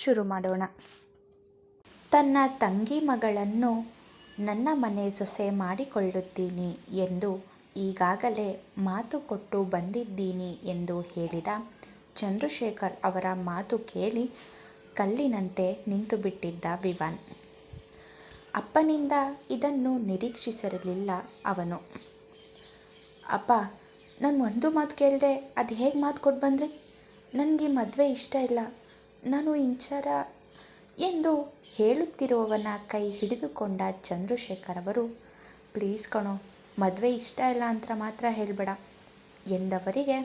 ಶುರು ಮಾಡೋಣ. ತನ್ನ ತಂಗಿ ಮಗಳನ್ನು ನನ್ನ ಮನೆ ಸೊಸೆ ಮಾಡಿಕೊಳ್ಳುತ್ತೀನಿ ಎಂದು ಈಗಾಗಲೇ ಮಾತು ಕೊಟ್ಟು ಬಂದಿದ್ದೀನಿ ಎಂದು ಹೇಳಿದ ಚಂದ್ರಶೇಖರ್ ಅವರ ಮಾತು ಕೇಳಿ ಕಲ್ಲಿನಂತೆ ನಿಂತುಬಿಟ್ಟಿದ್ದ ವಿವಾನ್. ಅಪ್ಪನಿಂದ ಇದನ್ನು ನಿರೀಕ್ಷಿಸಿರಲಿಲ್ಲ ಅವನು. ಅಪ್ಪ, ನಾನು ಒಂದು ಮಾತು ಕೇಳಿದೆ ಅದು ಹೇಗೆ ಮಾತು ಕೊಟ್ಟು ಬಂದ್ರಿ? ನನಗೆ ಮದುವೆ ಇಷ್ಟ ಇಲ್ಲ. ನಾನು ಇಂಚರ ಎಂದು ಹೇಳುತ್ತಿರುವವನ ಕೈ ಹಿಡಿದುಕೊಂಡ ಚಂದ್ರಶೇಖರ್ ಅವರು, ಪ್ಲೀಸ್ ಕಣೋ, ಮದುವೆ ಇಷ್ಟ ಇಲ್ಲ ಅಂತ ಮಾತ್ರ ಹೇಳಬೇಡ ಎಂದವರಿಗೆ,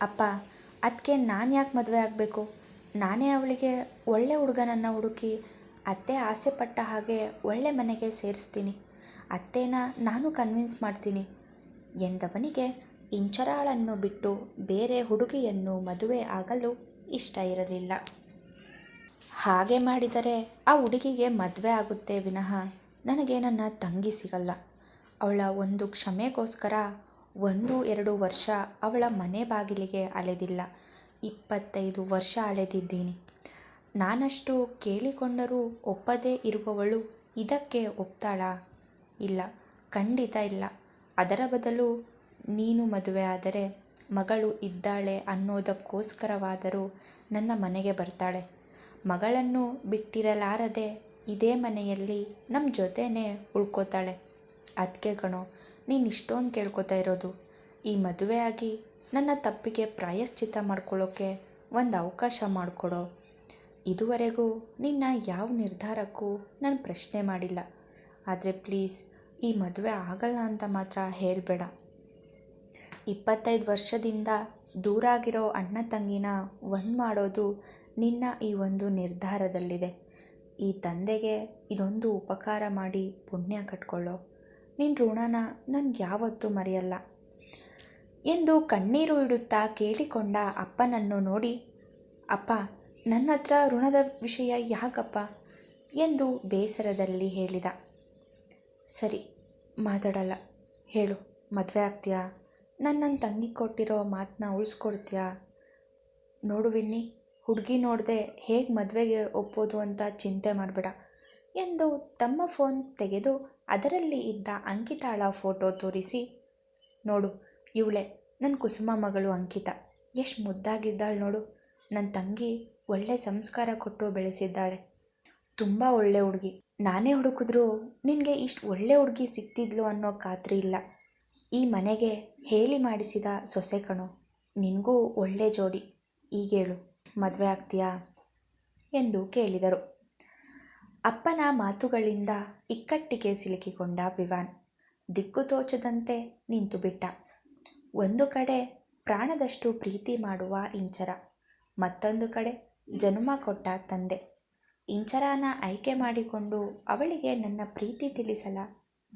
ಅಪ್ಪ ಅದಕ್ಕೆ ನಾನು ಯಾಕೆ ಮದುವೆ ಆಗಬೇಕು? ನಾನೇ ಅವಳಿಗೆ ಒಳ್ಳೆ ಹುಡುಗನನ್ನು ಹುಡುಕಿ ಅತ್ತೆ ಆಸೆ ಪಟ್ಟ ಹಾಗೆ ಒಳ್ಳೆ ಮನೆಗೆ ಸೇರಿಸ್ತೀನಿ. ಅತ್ತೇನ ನಾನು ಕನ್ವಿನ್ಸ್ ಮಾಡ್ತೀನಿ ಎಂದವನಿಗೆ ಇಂಚರಾಳನ್ನು ಬಿಟ್ಟು ಬೇರೆ ಹುಡುಗಿಯನ್ನು ಮದುವೆ ಆಗಲು ಇಷ್ಟ ಇರಲಿಲ್ಲ. ಹಾಗೆ ಮಾಡಿದರೆ ಆ ಹುಡುಗಿಗೆ ಮದುವೆ ಆಗುತ್ತೆ ವಿನಃ ನನಗೆ ನನ್ನ ತಂಗಿ ಸಿಗಲ್ಲ. ಅವಳ ಒಂದು ಕ್ಷಮೆಗೋಸ್ಕರ ಒಂದು ಎರಡು ವರ್ಷ ಅವಳ ಮನೆ ಬಾಗಿಲಿಗೆ ಅಲೆದಿಲ್ಲ. ಇಪ್ಪತ್ತೈದು ವರ್ಷ ಅಲೆದಿದ್ದೀನಿ. ನಾನಷ್ಟು ಕೇಳಿಕೊಂಡರೂ ಒಪ್ಪದೇ ಇರುವವಳು ಇದಕ್ಕೆ ಒಪ್ತಾಳಾ? ಇಲ್ಲ, ಖಂಡಿತ ಇಲ್ಲ. ಅದರ ಬದಲು ನೀನು ಮದುವೆ ಆದರೆ ಮಗಳು ಇದ್ದಾಳೆ ಅನ್ನೋದಕ್ಕೋಸ್ಕರವಾದರೂ ನನ್ನ ಮನೆಗೆ ಬರ್ತಾಳೆ. ಮಗಳನ್ನು ಬಿಟ್ಟಿರಲಾರದೆ ಇದೇ ಮನೆಯಲ್ಲಿ ನಮ್ಮ ಜೊತೆನೇ ಉಳ್ಕೋತಾಳೆ. ಅದಕ್ಕೆ ಕಣೋ ನೀನು ಇಷ್ಟೊಂದು ಕೇಳ್ಕೊತಾ ಇರೋದು. ಈ ಮದುವೆ ಆಗಿ ನನ್ನ ತಪ್ಪಿಗೆ ಪ್ರಾಯಶ್ಚಿತ್ತ ಮಾಡ್ಕೊಳ್ಳೋಕ್ಕೆ ಒಂದು ಅವಕಾಶ ಮಾಡಿಕೊಡೋ. ಇದುವರೆಗೂ ನಿನ್ನ ಯಾವ ನಿರ್ಧಾರಕ್ಕೂ ನಾನು ಪ್ರಶ್ನೆ ಮಾಡಿಲ್ಲ. ಆದರೆ ಪ್ಲೀಸ್, ಈ ಮದುವೆ ಆಗಲ್ಲ ಅಂತ ಮಾತ್ರ ಹೇಳಬೇಡ. ಇಪ್ಪತ್ತೈದು ವರ್ಷದಿಂದ ದೂರ ಆಗಿರೋ ಅಣ್ಣ ತಂಗಿನ ಒಂದು ಮಾಡೋದು ನಿನ್ನ ಈ ಒಂದು ನಿರ್ಧಾರದಲ್ಲಿದೆ. ಈ ತಂದೆಗೆ ಇದೊಂದು ಉಪಕಾರ ಮಾಡಿ ಪುಣ್ಯ ಕಟ್ಕೊಳ್ಳೋ. ನಿನ್ನ ಋಣನ ನನಗೆ ಯಾವತ್ತೂ ಮರೆಯಲ್ಲ. ಎಂದು ಕಣ್ಣೀರು ಇಡುತ್ತಾ ಕೇಳಿಕೊಂಡ ಅಪ್ಪನನ್ನು ನೋಡಿ, ಅಪ್ಪ, ನನ್ನ ಹತ್ರ ಋಣದ ವಿಷಯ ಯಾಕಪ್ಪ? ಎಂದು ಬೇಸರದಲ್ಲಿ ಹೇಳಿದ. ಸರಿ, ಮಾತಾಡಲ್ಲ. ಹೇಳು. ಮದುವೆ ಆಗ್ತೀಯಾ? ನಾನು ನನ್ನ ತಂಗಿ ಕೊಟ್ಟಿರೋ ಮಾತನ್ನ ಉಳಿಸ್ಕೊಡ್ತೀಯಾ? ನೋಡು ವಿನ್ನಿ, ಹುಡುಗಿ ನೋಡದೆ ಹೇಗೆ ಮದುವೆಗೆ ಒಪ್ಪೋದು ಅಂತ ಚಿಂತೆ ಮಾಡಬೇಡ. ಎಂದು ತಮ್ಮ ಫೋನ್ ತೆಗೆದು ಅದರಲ್ಲಿ ಇದ್ದ ಅಂಕಿತಾಳ ಫೋಟೋ ತೋರಿಸಿ, ನೋಡು, ಇವಳೆ ನನ್ನ ಕುಸುಮ ಮಗಳು ಅಂಕಿತ. ಎಷ್ಟು ಮುದ್ದಾಗಿದ್ದಾಳೆ ನೋಡು. ನನ್ನ ತಂಗಿ ಒಳ್ಳೆ ಸಂಸ್ಕಾರ ಕೊಟ್ಟು ಬೆಳೆಸಿದ್ದಾಳೆ. ತುಂಬ ಒಳ್ಳೆ ಹುಡುಗಿ. ನಾನೇ ಹುಡುಕಿದ್ರು ನಿನಗೆ ಇಷ್ಟು ಒಳ್ಳೆ ಹುಡುಗಿ ಸಿಗ್ತಿದ್ಲು ಅನ್ನೋ ಖಾತ್ರಿ ಇಲ್ಲ. ಈ ಮನೆಗೆ ಹೇಳಿ ಮಾಡಿಸಿದ ಸೊಸೆ ಕಣು, ನಿನಗೂ ಒಳ್ಳೆ ಜೋಡಿ, ಈಗೇಳು, ಮದುವೆ ಆಗ್ತೀಯಾ? ಎಂದು ಕೇಳಿದರು. ಅಪ್ಪನ ಮಾತುಗಳಿಂದ ಇಕ್ಕಟ್ಟಿಗೆ ಸಿಲುಕಿಕೊಂಡ ವಿವಾನ್, ದಿಕ್ಕು ತೋಚದಂತೆ ನಿಂತು ಬಿಟ್ಟ. ಒಂದು ಕಡೆ ಪ್ರಾಣದಷ್ಟು ಪ್ರೀತಿ ಮಾಡುವ ಇಂಚರ, ಮತ್ತೊಂದು ಕಡೆ ಜನ್ಮ ಕೊಟ್ಟ ತಂದೆ. ಇಂಚರಾನ ಆಯ್ಕೆ ಮಾಡಿಕೊಂಡು ಅವಳಿಗೆ ನನ್ನ ಪ್ರೀತಿ ತಿಳಿಸಲ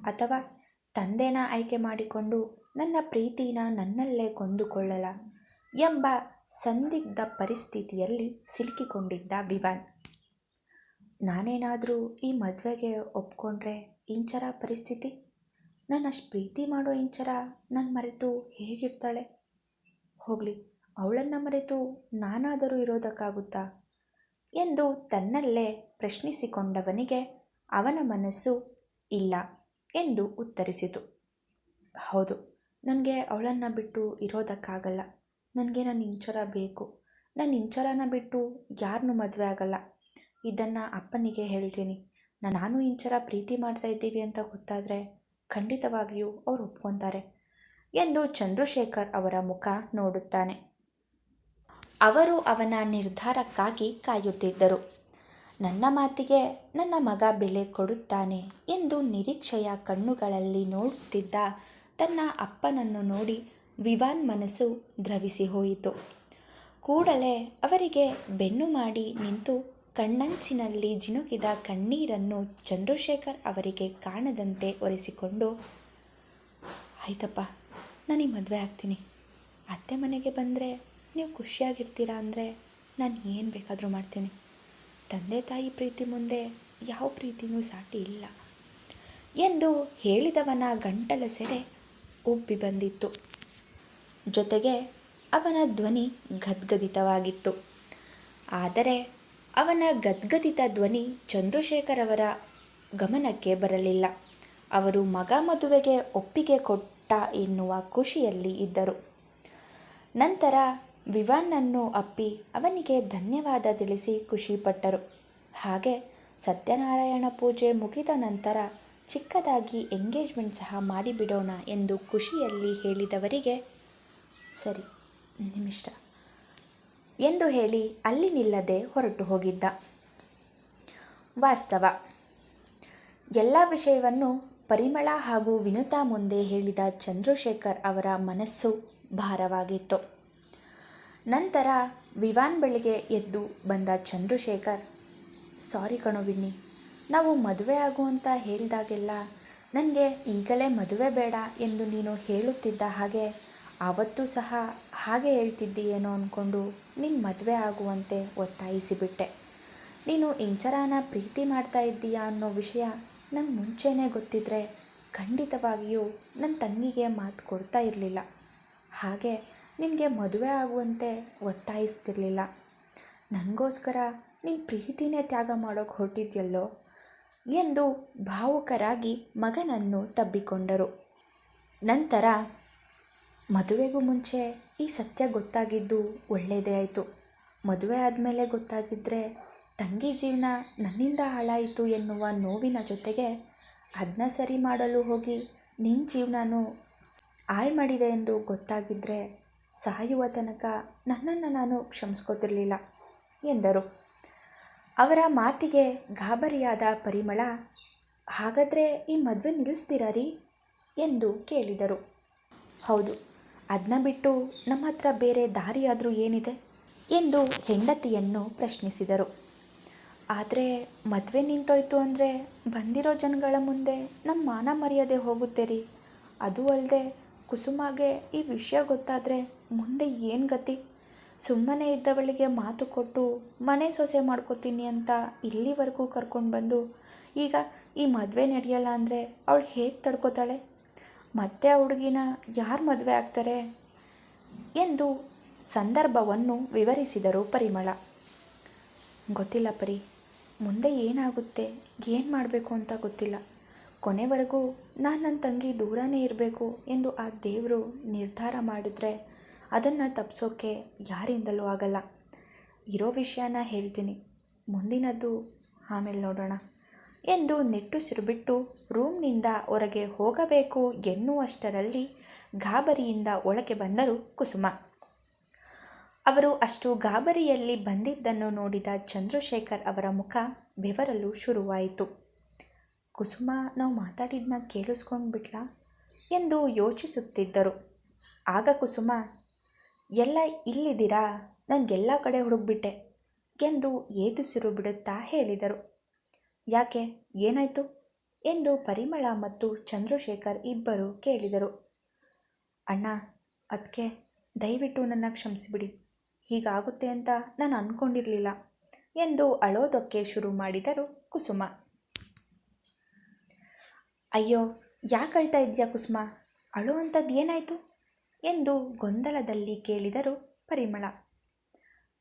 ಅಥವಾ ತಂದೆನ ಆಯ್ಕೆ ಮಾಡಿಕೊಂಡು ನನ್ನ ಪ್ರೀತಿನ ನನ್ನಲ್ಲೇ ಕೊಂದುಕೊಳ್ಳಲ ಎಂಬ ಸಂದಿಗ್ಧ ಪರಿಸ್ಥಿತಿಯಲ್ಲಿ ಸಿಲುಕಿಕೊಂಡಿದ್ದ ವಿವಾನ್. ನಾನೇನಾದರೂ ಈ ಮದುವೆಗೆ ಒಪ್ಕೊಂಡ್ರೆ ಇಂಚರ ಪರಿಸ್ಥಿತಿ? ನನ್ನಷ್ಟು ಪ್ರೀತಿ ಮಾಡೋ ಇಂಚರ ನನ್ನ ಮರೆತು ಹೇಗಿರ್ತಾಳೆ? ಹೋಗಲಿ, ಅವಳನ್ನು ಮರೆತು ನಾನಾದರೂ ಇರೋದಕ್ಕಾಗುತ್ತಾ? ಎಂದು ತನ್ನಲ್ಲೇ ಪ್ರಶ್ನಿಸಿಕೊಂಡವನಿಗೆ ಅವನ ಮನಸ್ಸು ಇಲ್ಲ ಎಂದು ಉತ್ತರಿಸಿತು. ಹೌದು ನನಗೆ ಅವಳನ್ನು ಬಿಟ್ಟು ಇರೋದಕ್ಕಾಗಲ್ಲ. ನನಗೆ ನನ್ನ ಇಂಚರ ಬೇಕು. ನನ್ನ ಇಂಚರನ ಬಿಟ್ಟು ಯಾರನ್ನೂ ಮದುವೆ ಆಗಲ್ಲ. ಇದನ್ನು ಅಪ್ಪನಿಗೆ ಹೇಳ್ತೀನಿ. ನಾನು ಇಂಚರ ಪ್ರೀತಿ ಮಾಡ್ತಾ ಇದ್ದೀವಿ ಅಂತ ಗೊತ್ತಾದರೆ ಖಂಡಿತವಾಗಿಯೂ ಅವರು ಒಪ್ಕೊತಾರೆ ಎಂದು ಚಂದ್ರಶೇಖರ್ ಅವರ ಮುಖ ನೋಡುತ್ತಾನೆ. ಅವರು ಅವನ ನಿರ್ಧಾರಕ್ಕಾಗಿ ಕಾಯುತ್ತಿದ್ದರು. ನನ್ನ ಮಾತಿಗೆ ನನ್ನ ಮಗ ಬೆಲೆ ಕೊಡುತ್ತಾನೆ ಎಂದು ನಿರೀಕ್ಷೆಯ ಕಣ್ಣುಗಳಲ್ಲಿ ನೋಡುತ್ತಿದ್ದ ತನ್ನ ಅಪ್ಪನನ್ನು ನೋಡಿ ವಿವಾನ್ ಮನಸ್ಸು ದ್ರವಿಸಿ ಹೋಯಿತು. ಕೂಡಲೇ ಅವರಿಗೆ ಬೆನ್ನು ಮಾಡಿ ನಿಂತು ಕಣ್ಣಂಚಿನಲ್ಲಿ ಜಿನುಗಿದ ಕಣ್ಣೀರನ್ನು ಚಂದ್ರಶೇಖರ್ ಅವರಿಗೆ ಕಾಣದಂತೆ ಒರೆಸಿಕೊಂಡು, ಆಯ್ತಪ್ಪ ನನಗೆ ಮದುವೆ ಆಗ್ತೀನಿ. ಅತ್ತೆ ಮನೆಗೆ ಬಂದರೆ ನೀವು ಖುಷಿಯಾಗಿರ್ತೀರಾ ಅಂದರೆ ನಾನು ಏನು ಬೇಕಾದರೂ ಮಾಡ್ತೀನಿ. ತಂದೆ ತಾಯಿ ಪ್ರೀತಿ ಮುಂದೆ ಯಾವ ಪ್ರೀತಿನೂ ಸಾಟಿ ಇಲ್ಲ. ಎಂದು ಹೇಳಿದವನ ಗಂಟಲ ಸೆರೆ ಉಬ್ಬಿ ಬಂದಿತ್ತು. ಜೊತೆಗೆ ಅವನ ಧ್ವನಿ ಗದ್ಗದಿತವಾಗಿತ್ತು ಆದರೆ ಅವನ ಗದ್ಗದಿತ ಧ್ವನಿ ಚಂದ್ರಶೇಖರ್ ಅವರ ಗಮನಕ್ಕೆ ಬರಲಿಲ್ಲ. ಅವರು ಮಗ ಮದುವೆಗೆ ಒಪ್ಪಿಗೆ ಕೊಟ್ಟ ಎನ್ನುವ ಖುಷಿಯಲ್ಲಿ ಇದ್ದರು. ನಂತರ ವಿವಾನನ್ನು ಅಪ್ಪಿ ಅವನಿಗೆ ಧನ್ಯವಾದ ತಿಳಿಸಿ ಖುಷಿಪಟ್ಟರು. ಹಾಗೆ ಸತ್ಯನಾರಾಯಣ ಪೂಜೆ ಮುಗಿದ ನಂತರ ಚಿಕ್ಕದಾಗಿ ಎಂಗೇಜ್ಮೆಂಟ್ ಸಹ ಮಾಡಿಬಿಡೋಣ ಎಂದು ಖುಷಿಯಲ್ಲಿ ಹೇಳಿದವರಿಗೆ, ಸರಿ, ನಿಮ್ಮಿಷ್ಟ ಎಂದು ಹೇಳಿ ಅಲ್ಲಿ ನಿಲ್ಲದೆ ಹೊರಟು ಹೋಗಿದ್ದ. ವಾಸ್ತವ. ಎಲ್ಲ ವಿಷಯವನ್ನು ಪರಿಮಳ ಹಾಗೂ ವಿನುತಾ ಮುಂದೆ ಹೇಳಿದ ಚಂದ್ರಶೇಖರ್ ಅವರ ಮನಸ್ಸು ಭಾರವಾಗಿತ್ತು. ನಂತರ ವಿವಾನ್ ಬಳಿಗೆ ಎದ್ದು ಬಂದ ಚಂದ್ರಶೇಖರ್, ಸಾರಿ ಕಣೋ ವಿನ್ನಿ ನಾವು ಮದುವೆ ಆಗು ಅಂತ ಹೇಳಿದಾಗೆಲ್ಲ ನನಗೆ ಈಗಲೇ ಮದುವೆ ಬೇಡ ಎಂದು ನೀನು ಹೇಳುತ್ತಿದ್ದ ಹಾಗೆ ಆವತ್ತು ಸಹ ಹಾಗೆ ಹೇಳ್ತಿದ್ದೀಯೇನೋ ಅಂದ್ಕೊಂಡು ನಿನ್ನ ಮದುವೆ ಆಗುವಂತೆ ಒತ್ತಾಯಿಸಿಬಿಟ್ಟೆ. ನೀನು ಇಂಚರಾನ ಪ್ರೀತಿ ಮಾಡ್ತಾ ಇದ್ದೀಯಾ ಅನ್ನೋ ವಿಷಯ ನಂಗೆ ಮುಂಚೆನೇ ಗೊತ್ತಿದ್ರೆ ಖಂಡಿತವಾಗಿಯೂ ನನ್ನ ತಂಗಿಗೆ ಮಾತು ಕೊಡ್ತಾ ಇರಲಿಲ್ಲ. ಹಾಗೆ ನಿನಗೆ ಮದುವೆ ಆಗುವಂತೆ ಒತ್ತಾಯಿಸ್ತಿರ್ಲಿಲ್ಲ. ನನಗೋಸ್ಕರ ನಿನ್ನ ಪ್ರೀತಿನೇ ತ್ಯಾಗ ಮಾಡೋಕ್ಕೆ ಹೊರಟಿದ್ಯಲ್ಲೋ? ಎಂದು ಭಾವುಕರಾಗಿ ಮಗನನ್ನು ತಬ್ಬಿಕೊಂಡರು. ನಂತರ, ಮದುವೆಗೂ ಮುಂಚೆ ಈ ಸತ್ಯ ಗೊತ್ತಾಗಿದ್ದು ಒಳ್ಳೆಯದೇ ಆಯಿತು. ಮದುವೆ ಆದಮೇಲೆ ಗೊತ್ತಾಗಿದ್ದರೆ ತಂಗಿ ಜೀವನ ನನ್ನಿಂದ ಹಾಳಾಯಿತು ಎನ್ನುವ ನೋವಿನ ಜೊತೆಗೆ ಅದನ್ನ ಸರಿ ಮಾಡಲು ಹೋಗಿ ನಿನ್ನ ಜೀವನನೂ ಹಾಳು ಮಾಡಿದೆ ಎಂದು ಗೊತ್ತಾಗಿದ್ದರೆ ಸಾಯುವ ತನಕ ನನ್ನನ್ನು ನಾನು ಕ್ಷಮಿಸ್ಕೋತಿರ್ಲಿಲ್ಲ ಎಂದರು. ಅವರ ಮಾತಿಗೆ ಗಾಬರಿಯಾದ ಪರಿಮಳ, ಹಾಗಾದರೆ ಈ ಮದುವೆ ನಿಲ್ಲಿಸ್ತೀರಾ ರೀ? ಎಂದು ಕೇಳಿದರು. ಹೌದು ಅದನ್ನ ಬಿಟ್ಟು ನಮ್ಮ ಹತ್ರ ಬೇರೆ ದಾರಿಯಾದರೂ ಏನಿದೆ? ಎಂದು ಹೆಂಡತಿಯನ್ನು ಪ್ರಶ್ನಿಸಿದರು. ಆದರೆ ಮದುವೆ ನಿಂತೋಯ್ತು ಅಂದರೆ ಬಂದಿರೋ ಜನಗಳ ಮುಂದೆ ನಮ್ಮ ಮಾನ ಮರ್ಯಾದೆ ಹೋಗುತ್ತೆ ರೀ. ಅದು ಅಲ್ಲದೆ ಕುಸುಮಾಗೆ ಈ ವಿಷಯ ಗೊತ್ತಾದರೆ ಮುಂದೆ ಏನು ಗತಿ? ಸುಮ್ಮನೆ ಇದ್ದವಳಿಗೆ ಮಾತು ಕೊಟ್ಟು, ಮನೆ ಸೊಸೆ ಮಾಡ್ಕೋತೀನಿ ಅಂತ ಇಲ್ಲಿವರೆಗೂ ಕರ್ಕೊಂಡು ಬಂದು, ಈಗ ಈ ಮದುವೆ ನಡೆಯಲ್ಲ ಅಂದರೆ ಅವಳು ಹೇಗೆ ತಡ್ಕೋತಾಳೆ? ಮತ್ತೆ ಆ ಹುಡುಗಿನ ಯಾರು ಮದುವೆ ಆಗ್ತಾರೆ? ಎಂದು ಸಂದರ್ಭವನ್ನು ವಿವರಿಸಿದರು ಪರಿಮಳ. ಗೊತ್ತಿಲ್ಲ ಪರಿ, ಮುಂದೆ ಏನಾಗುತ್ತೆ, ಏನು ಮಾಡಬೇಕು ಅಂತ ಗೊತ್ತಿಲ್ಲ. ಕೊನೆವರೆಗೂ ನಾನು ನನ್ನ ತಂಗಿ ದೂರನೇ ಇರಬೇಕು ಎಂದು ಆ ದೇವರು ನಿರ್ಧಾರ ಮಾಡಿದರೆ ಅದನ್ನು ತಪ್ಪಿಸೋಕ್ಕೆ ಯಾರಿಂದಲೂ ಆಗಲ್ಲ. ಇರೋ ವಿಷಯನ ಹೇಳ್ತೀನಿ. ಮುಂದಿನದ್ದು ಆಮೇಲೆ ನೋಡೋಣ. ಎಂದು ನಿಟ್ಟುಸಿರು ಬಿಟ್ಟು ರೂಮ್ನಿಂದ ಹೊರಗೆ ಹೋಗಬೇಕು ಎನ್ನುವಷ್ಟರಲ್ಲಿ ಗಾಬರಿಯಿಂದ ಒಳಗೆ ಬಂದರು ಕುಸುಮ. ಅವರು ಅಷ್ಟು ಗಾಬರಿಯಲ್ಲಿ ಬಂದಿದ್ದನ್ನು ನೋಡಿದ ಚಂದ್ರಶೇಖರ್ ಅವರ ಮುಖ ಬೆವರಲು ಶುರುವಾಯಿತು. ಕುಸುಮ, ನಾವು ಮಾತಾಡಿದ್ನ ಕೇಳಿಸ್ಕೊಂಡ್ಬಿಟ್ಲಾ? ಎಂದು ಯೋಚಿಸುತ್ತಿದ್ದರು. ಆಗ ಕುಸುಮ ಎಲ್ಲ ಇಲ್ಲಿದ್ದೀರಾ? ನನಗೆಲ್ಲ ಕಡೆ ಹುಡುಕ್ಬಿಟ್ಟೆ. ಎಂದು ಏದುಸಿರು ಬಿಡುತ್ತಾ ಹೇಳಿದರು. ಯಾಕೆ? ಏನಾಯಿತು? ಎಂದು ಪರಿಮಳ ಮತ್ತು ಚಂದ್ರಶೇಖರ್ ಇಬ್ಬರು ಕೇಳಿದರು. ಅಣ್ಣ ಅದಕ್ಕೆ ದಯವಿಟ್ಟು ನನ್ನ ಕ್ಷಮಿಸಿಬಿಡಿ. ಹೀಗಾಗುತ್ತೆ ಅಂತ ನಾನು ಅಂದ್ಕೊಂಡಿರಲಿಲ್ಲ ಎಂದು ಅಳೋದಕ್ಕೆ ಶುರು ಮಾಡಿದರು ಕುಸುಮ. ಅಯ್ಯೋ, ಯಾಕೆ ಅಳ್ತಾ ಇದೆಯಾ ಕುಸುಮ? ಅಳೋ ಅಂಥದ್ದು ಏನಾಯಿತು? ಎಂದು ಗೊಂದಲದಲ್ಲಿ ಕೇಳಿದರು ಪರಿಮಳ.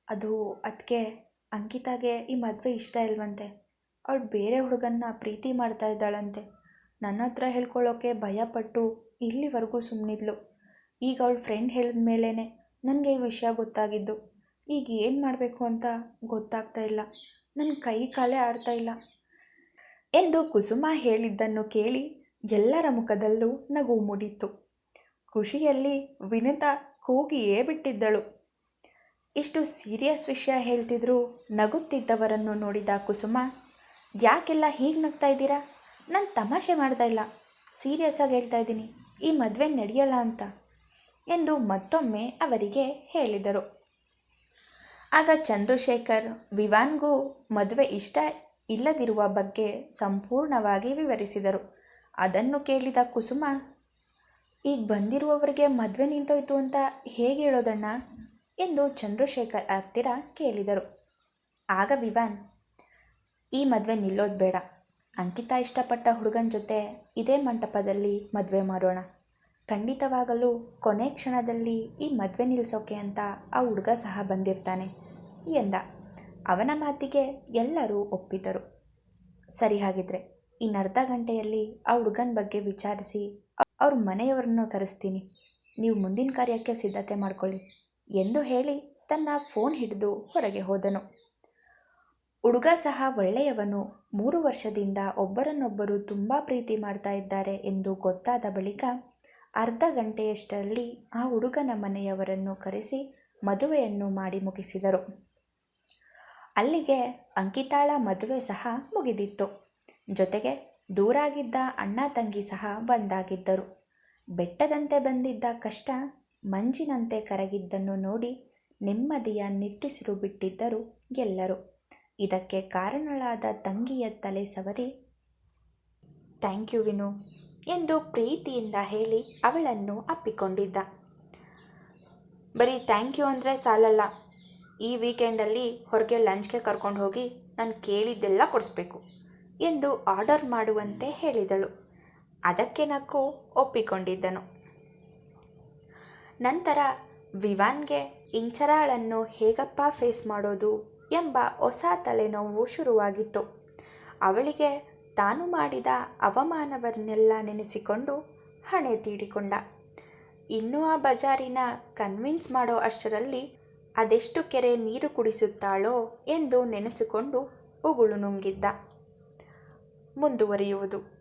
ಅದು ಅದಕ್ಕೆ ಅಂಕಿತಾಗೆ ಈ ಮದುವೆ ಇಷ್ಟ ಇಲ್ವಂತೆ. ಅವಳು ಬೇರೆ ಹುಡುಗನ್ನ ಪ್ರೀತಿ ಮಾಡ್ತಾ ಇದ್ದಾಳಂತೆ. ನನ್ನ ಹತ್ರ ಹೇಳ್ಕೊಳ್ಳೋಕೆ ಭಯಪಟ್ಟು ಇಲ್ಲಿವರೆಗೂ ಸುಮ್ಮನಿದ್ಲು ಈಗ ಅವಳ ಫ್ರೆಂಡ್ ಹೇಳಿದ ಮೇಲೇ ನನಗೆ ಈ ವಿಷಯ ಗೊತ್ತಾಗಿದ್ದು. ಈಗ ಏನು ಮಾಡಬೇಕು ಅಂತ ಗೊತ್ತಾಗ್ತಾ ಇಲ್ಲ. ನನ್ನ ಕೈ ಕಾಲೇ ಆಡ್ತಾ ಇಲ್ಲ. ಎಂದು ಕುಸುಮ ಹೇಳಿದ್ದನ್ನು ಕೇಳಿ ಎಲ್ಲರ ಮುಖದಲ್ಲೂ ನಗು ಮೂಡಿತ್ತು. ಖುಷಿಯಲ್ಲಿ ವಿನುತಾ ಕೂಗಿಯೇ ಬಿಟ್ಟಿದ್ದಳು ಇಷ್ಟು ಸೀರಿಯಸ್ ವಿಷಯ ಹೇಳ್ತಿದ್ರು ನಗುತ್ತಿದ್ದವರನ್ನು ನೋಡಿದ ಕುಸುಮ, ಯಾಕೆಲ್ಲ ಹೀಗೆ ನಗ್ತಾ ಇದ್ದೀರಾ? ನಾನು ತಮಾಷೆ ಮಾಡ್ತಾ ಇಲ್ಲ. ಸೀರಿಯಸ್ ಆಗಿ ಹೇಳ್ತಾ ಇದ್ದೀನಿ. ಈ ಮದುವೆ ನಡೆಯಲ್ಲ ಅಂತ ಎಂದು ಮತ್ತೊಮ್ಮೆ ಅವರಿಗೆ ಹೇಳಿದರು. ಆಗ ಚಂದ್ರಶೇಖರ್ ವಿವಾನ್ಗೂ ಮದುವೆ ಇಷ್ಟ ಇಲ್ಲದಿರುವ ಬಗ್ಗೆ ಸಂಪೂರ್ಣವಾಗಿ ವಿವರಿಸಿದರು. ಅದನ್ನು ಕೇಳಿದ ಕುಸುಮ ಈಗ ಬಂದಿರುವವರಿಗೆ ಮದುವೆ ನಿಂತೋಯ್ತು ಅಂತ ಹೇಗೆ ಹೇಳೋದಣ್ಣ? ಎಂದು ಚಂದ್ರಶೇಖರ್ ಹತ್ತಿರ ಕೇಳಿದರು. ಆಗ ವಿವಾನ್, ಈ ಮದುವೆ ನಿಲ್ಲೋದು ಬೇಡ. ಅಂಕಿತಾ ಇಷ್ಟಪಟ್ಟ ಹುಡುಗನ ಜೊತೆ ಇದೇ ಮಂಟಪದಲ್ಲಿ ಮದುವೆ ಮಾಡೋಣ. ಖಂಡಿತವಾಗಲೂ ಕೊನೆ ಕ್ಷಣದಲ್ಲಿ ಈ ಮದುವೆ ನಿಲ್ಲಿಸೋಕೆ ಅಂತ ಆ ಹುಡುಗ ಸಹ ಬಂದಿರ್ತಾನೆ ಎಂದ. ಅವನ ಮಾತಿಗೆ ಎಲ್ಲರೂ ಒಪ್ಪಿದರು ಸರಿ ಹಾಗಿದ್ರೆ, ಇನ್ನರ್ಧ ಗಂಟೆಯಲ್ಲಿ ಆ ಹುಡುಗನ ಬಗ್ಗೆ ವಿಚಾರಿಸಿ ಅವ್ರ ಮನೆಯವರನ್ನು ಕರೆಸ್ತೀನಿ. ನೀವು ಮುಂದಿನ ಕಾರ್ಯಕ್ಕೆ ಸಿದ್ಧತೆ ಮಾಡಿಕೊಳ್ಳಿ ಎಂದು ಹೇಳಿ ತನ್ನ ಫೋನ್ ಹಿಡಿದು ಹೊರಗೆ ಹೋದನು. ಹುಡುಗ ಸಹ ಒಳ್ಳೆಯವನು. ಮೂರು ವರ್ಷದಿಂದ ಒಬ್ಬರನ್ನೊಬ್ಬರು ತುಂಬ ಪ್ರೀತಿ ಮಾಡ್ತಾ ಇದ್ದಾರೆ ಎಂದು ಗೊತ್ತಾದ ಬಳಿಕ ಅರ್ಧ ಗಂಟೆಯಷ್ಟರಲ್ಲಿ ಆ ಹುಡುಗನ ಮನೆಯವರನ್ನು ಕರೆಸಿ ಮದುವೆಯನ್ನು ಮಾಡಿ ಮುಗಿಸಿದರು. ಅಲ್ಲಿಗೆ ಅಂಕಿತಾಳ ಮದುವೆ ಸಹ ಮುಗಿದಿತ್ತು. ಜೊತೆಗೆ ದೂರಾಗಿದ್ದ ಅಣ್ಣ ತಂಗಿ ಸಹ ಬಂದಾಗಿದ್ದರು. ಬೆಟ್ಟದಂತೆ ಬಂದಿದ್ದ ಕಷ್ಟ ಮಂಜಿನಂತೆ ಕರಗಿದ್ದನ್ನು ನೋಡಿ ನೆಮ್ಮದಿಯ ನಿಟ್ಟುಸಿರು ಬಿಟ್ಟಿದ್ದರು ಎಲ್ಲರೂ. ಇದಕ್ಕೆ ಕಾರಣಳಾದ ತಂಗಿಯ ತಲೆ ಸವರಿ, ಥ್ಯಾಂಕ್ ಯು ವಿನು ಎಂದು ಪ್ರೀತಿಯಿಂದ ಹೇಳಿ ಅವಳನ್ನು ಅಪ್ಪಿಕೊಂಡಿದ್ದ. ಬರೀ ಥ್ಯಾಂಕ್ ಯು ಅಂದರೆ ಸಾಲಲ್ಲ. ಈ ವೀಕೆಂಡಲ್ಲಿ ಹೊರಗೆ ಲಂಚ್ಗೆ ಕರ್ಕೊಂಡು ಹೋಗಿ ನಾನು ಕೇಳಿದ್ದೆಲ್ಲ ಕೊಡಿಸ್ಬೇಕು. ಎಂದು ಆರ್ಡರ್ ಮಾಡುವಂತೆ ಹೇಳಿದಳು. ಅದಕ್ಕೆ ನಕ್ಕು ಒಪ್ಪಿಕೊಂಡಿದ್ದನು. ನಂತರ ವಿವಾನ್ಗೆ ಇಂಚರಾಳನ್ನು ಹೇಗಪ್ಪ ಫೇಸ್ ಮಾಡೋದು ಎಂಬ ಹೊಸ ತಲೆನೋವು ಶುರುವಾಗಿತ್ತು. ಅವಳಿಗೆ ತಾನು ಮಾಡಿದ ಅವಮಾನವನ್ನೆಲ್ಲ ನೆನೆಸಿಕೊಂಡು ಹಣೆ ತೀಡಿಕೊಂಡ. ಇನ್ನೂ ಆ ಬಜಾರಿನ ಕನ್ವಿನ್ಸ್ ಮಾಡೋ ಅಷ್ಟರಲ್ಲಿ ಅದೆಷ್ಟು ಕೆರೆ ನೀರು ಕುಡಿಸುತ್ತಾಳೋ ಎಂದು ನೆನೆಸಿಕೊಂಡು ಉಗುಳು ನುಂಗಿದ್ದ. ಮುಂದುವರಿಯುವುದು.